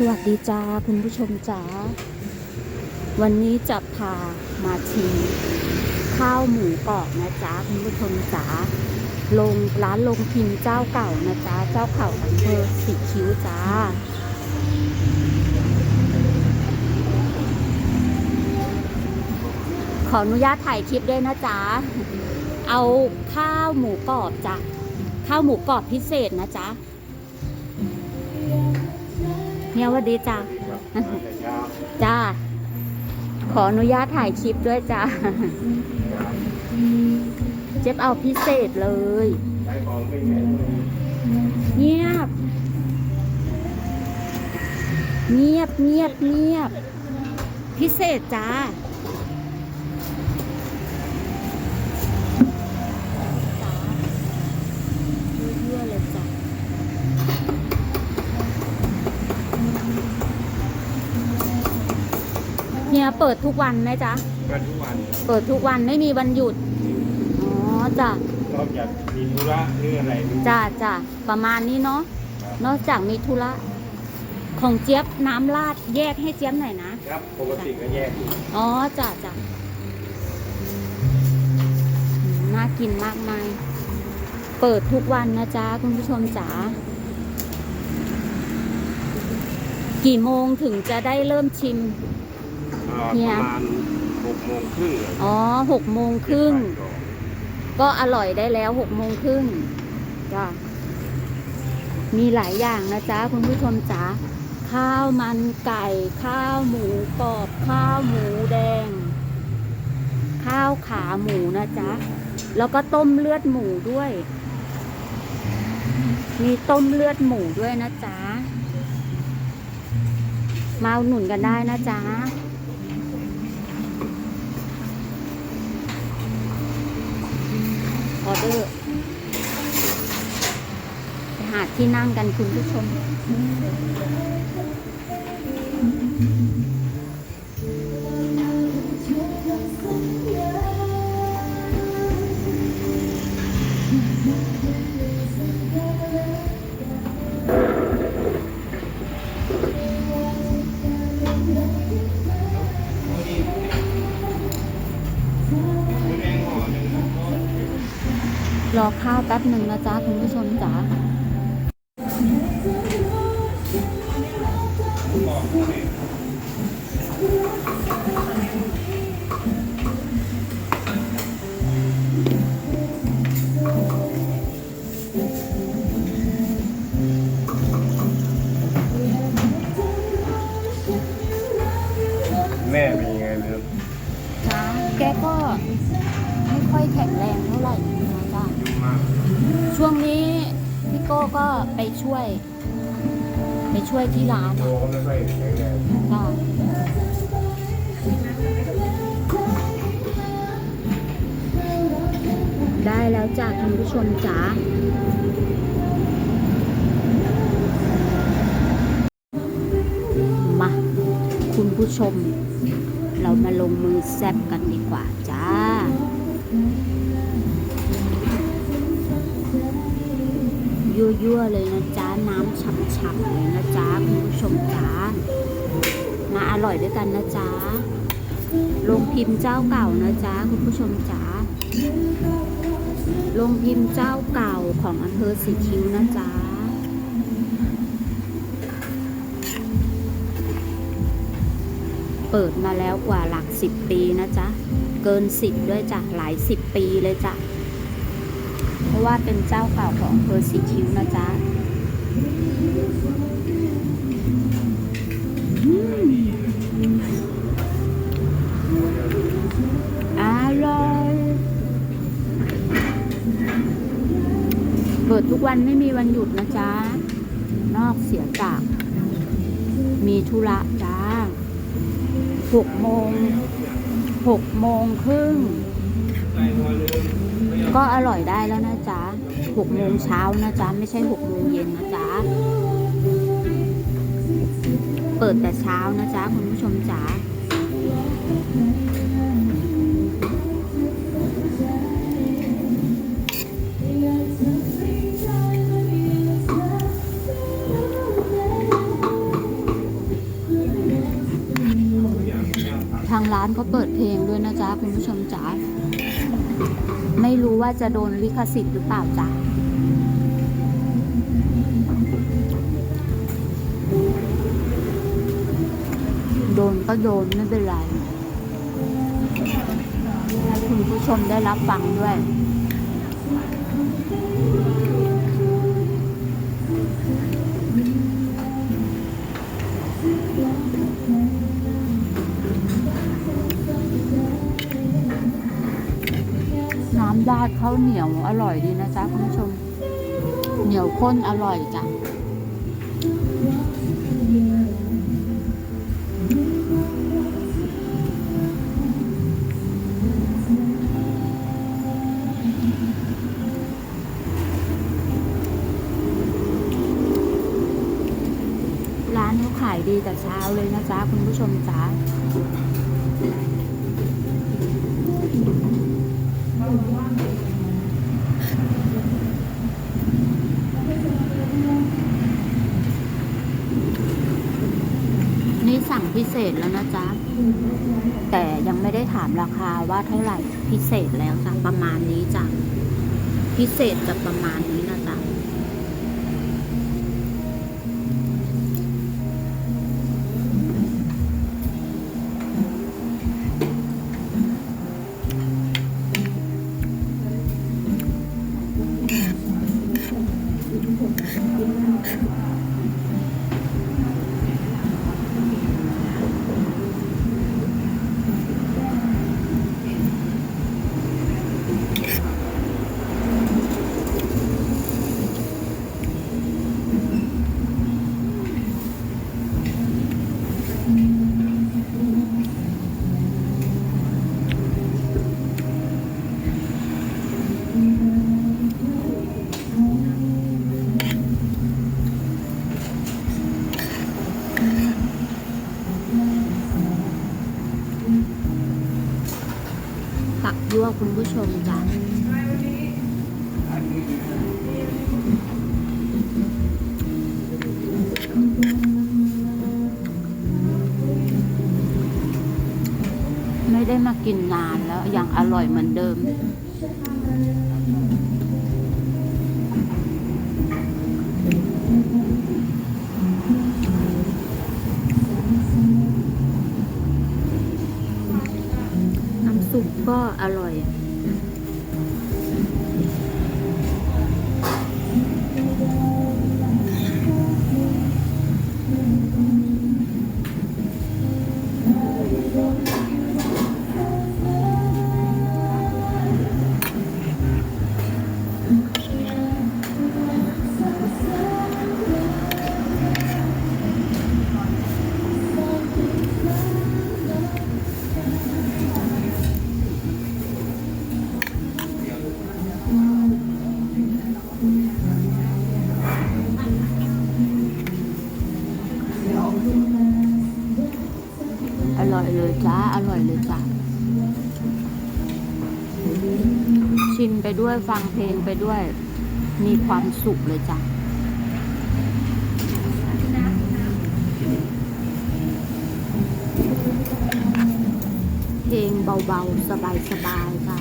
สวัสดีจ้าคุณผู้ชมจ๋าวันนี้จะพามาชิมข้าวหมูกรอบนะจ๊ะคุณผู้ชมจ๋าลงร้านลงพิมพ์เจ้าเก่านะจ๊ะเจ้าเก่าอำเภอสีคิ้วจ้า ขออนุญาตถ่ายคลิปด้วยนะจ๊ะเอาข้าวหมูกรอบจ้ะข้าวหมูกรอบพิเศษนะจ๊ะ เนี่ยสวัสดีจ้ะจ้า ขออนุญาตถ่ายคลิปด้วยจ้าเจ็บเอาพิเศษเลยเงียบ เงียบเงียบเงียบ พิเศษจ้าจ้าเยื่อๆเลยจ้า เนี่ ยเปิดทุกวันไหมจ๊ะกันทุกวันเปิดทุกวันไม่มีวันหยุด อ๋อจ้ะนอกจากมีธุระหรืออะไรหรือจ้ะจ้ะประมาณนี้เนาะ นอกจากมีธุระ ของเจี๊ยบน้ำราดแยกให้เจี๊ยบหน่อยนะ ครับปกติก็แยกอยู่อ๋อจ้ะจ้ะอืมน่ากินมากมาย เปิดทุกวันนะจ๊ะคุณผู้ชมจ๋า กี่โมงถึงจะได้เริ่มชิม เอ่อเนี่ปย ระมาณหกโมงครึ่งอ๋อหกโมงครึ่ง ก็อร่อยได้แล้วหกโมงครึ่งจ้ะมีหลายอย่างนะจ๊ะคุณผู้ชมจ๋าข้าวมันไก่ ข้าวหมูกรอบ ข้าวหมูแดง ข้าวขาหมูนะจ๊ะแล้วก็ต้มเลือดหมูด้วย มีต้มเลือดหมูด้วยนะจ๊ะมาอุดหนุนกันได้นะจ๊ะ ออเดอร์ไปหาที่นั่งกันคุณผู้ชม หนึ่งนะจ๊ะคุณผู้ชมจ๋าแม่เป็นยังไงไม่รู้จ้าแกก็ไม่ค่อยแข็งแรงเท่าไหร่นะจ๊ะ มากช่วงนี้พี่โก้ก็ไปช่วย ไปช่วยที่ร้านโตก็ไม่ค่อยแข็งแรงจ้ะได้แล้วจ้ะคุณผู้ชมจ๋ามา คุณผู้ชม เรามาลงมือแซบกันดีกว่าจ้า ยั่วๆเลยนะจ๊ะ น้ำฉ่ำๆเลยนะจ๊ะคุณผู้ชมจ๋ามาอร่อยด้วยกันนะจ๊ะลงพิมพ์เจ้าเก่านะจ๊ะคุณผู้ชมจ๋าลงพิมพ์เจ้าเก่าของอำเภอสีคิ้วนะจ๊ะเปิดมาแล้วกว่าหลักสิบปีนะจ๊ะ เกินสิบด้วยจ้ะหลายสิบปีเลยจ้ะ ราะว่าเป็นเจ้าเก่าของอำเภอสีคิ้วนะจ๊ะอืมอร่อยเปิดทุกวันไม่มีวันหยุดนะจ๊ะ นอกเสียจาก มีธุระจ้าหกโมงหกโมงครึ่ง ก็อร่อยได้แล้วนะจ๊ะหกโมงเช้านะจ๊ะไม่ใช่หกโมงเย็นนะจ๊ะเปิดแต่เช้านะจ๊ะคุณผู้ชมจ๋าทางร้านเขาเปิดเพลงด้วยนะจ๊ะคุณผู้ชมจ๋า ไม่รู้ว่าจะโดนลิขสิทธิ์หรือเปล่าจ้ะโดนก็โดนไม่เป็นไรให้คุณผู้ชมได้รับฟังด้วย ราดข้าวเหนียวอร่อยดีนะจ๊ะคุณผู้ชม เหนียวข้นอร่อยจ้ะร้านเขาขายดีแต่เช้าเลยนะจ๊ะคุณผู้ชมจ๊ะ นี่ เศษแล้วนะจ๊ะ แต่ยังไม่ได้ถามราคาว่าเท่าไหร่พิเศษแล้วจ้ะประมาณนี้จ้ะพิเศษจะประมาณนี้ ฝักยั่วคุณผู้ชมจ้ะไม่ได้มากินนานแล้วยังอร่อยเหมือนเดิม ร่อย อยเลยจ้ะชิมไปด้วยฟังเพลงไปด้วย มีความสุขเลยจ้ะเพลงเบาๆ สบายๆค่ะ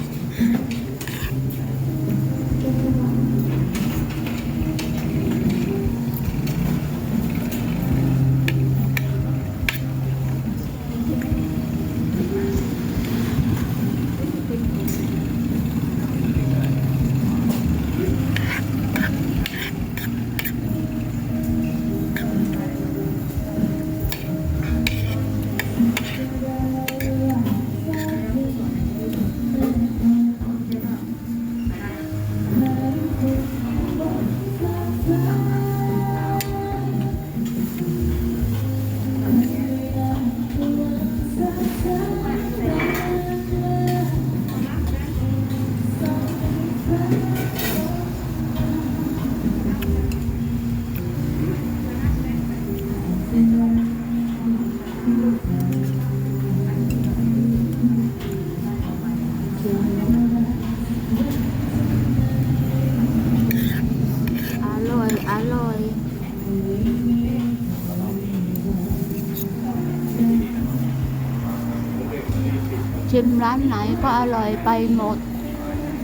ชิมร้านไหนก็อร่อยไปหมด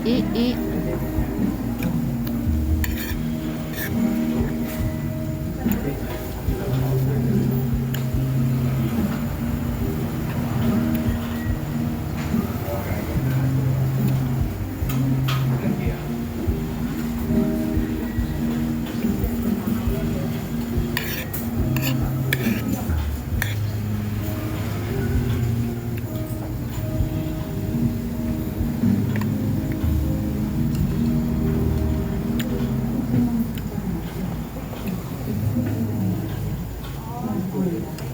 อีอี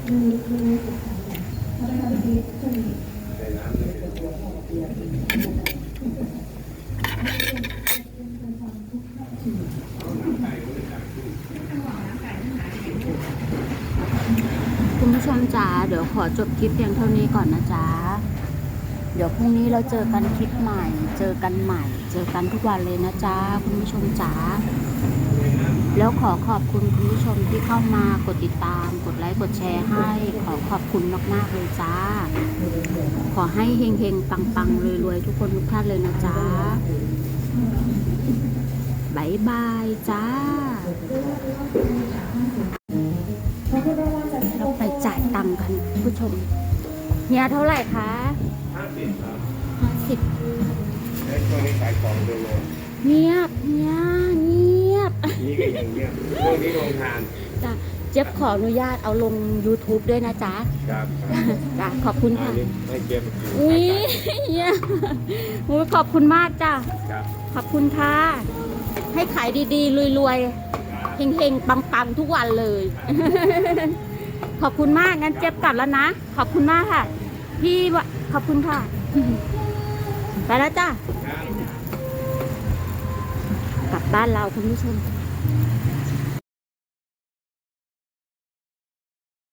คุณผู้ชมจ๋าเดี๋ยวขอจบคลิปเพียงเท่านี้ก่อนนะจ๊ะ เดี๋ยวพรุ่งนี้เราเจอกันคลิปใหม่ เจอกันใหม่ เจอกันทุกวันเลยนะจ๊ะ คุณผู้ชมจ๋า แล้วขอขอบคุณคุณผู้ชมที่เข้ามากดติดตาม กดไลค์กดแชร์ให้ ขอขอบคุณมากๆเลยจ้า ขอให้เฮงๆ ปังๆรวยๆ ทุกคนทุกท่านเลยนะจ๊ะบายบายจ้าเราไปจ่ายตังค์กันคุณผู้ชมเฮียเท่าไหร่คะห้าสิบครับห้าสิบไอ้ช่วงนี้ขายของเร็วเงียบเฮียเงียบ ๆนี่ก็อย่างเงี้ยช่วงนี้โรงทานจ้ะเจี๊ยบขออนุญาตเอาลง YouTube ด้วยนะจ๊ะครับจ้ะขอบคุณอันค่ะนี้ให้เก็บอุ้ยเฮียอุ้ยขอบคุณมากจ้ะ ครับขอบคุณค่ะ ให้ขายดีๆรวยๆเฮงๆปังๆทุกวันเลย ขอบคุณมากงั้นเจ็บกลับแล้วนะ ขอบคุณมากค่ะ พี่วะขอบคุณค่ะ ไปแล้วจ้ะ ครับกลับ บ้านเราคุณผู้ชม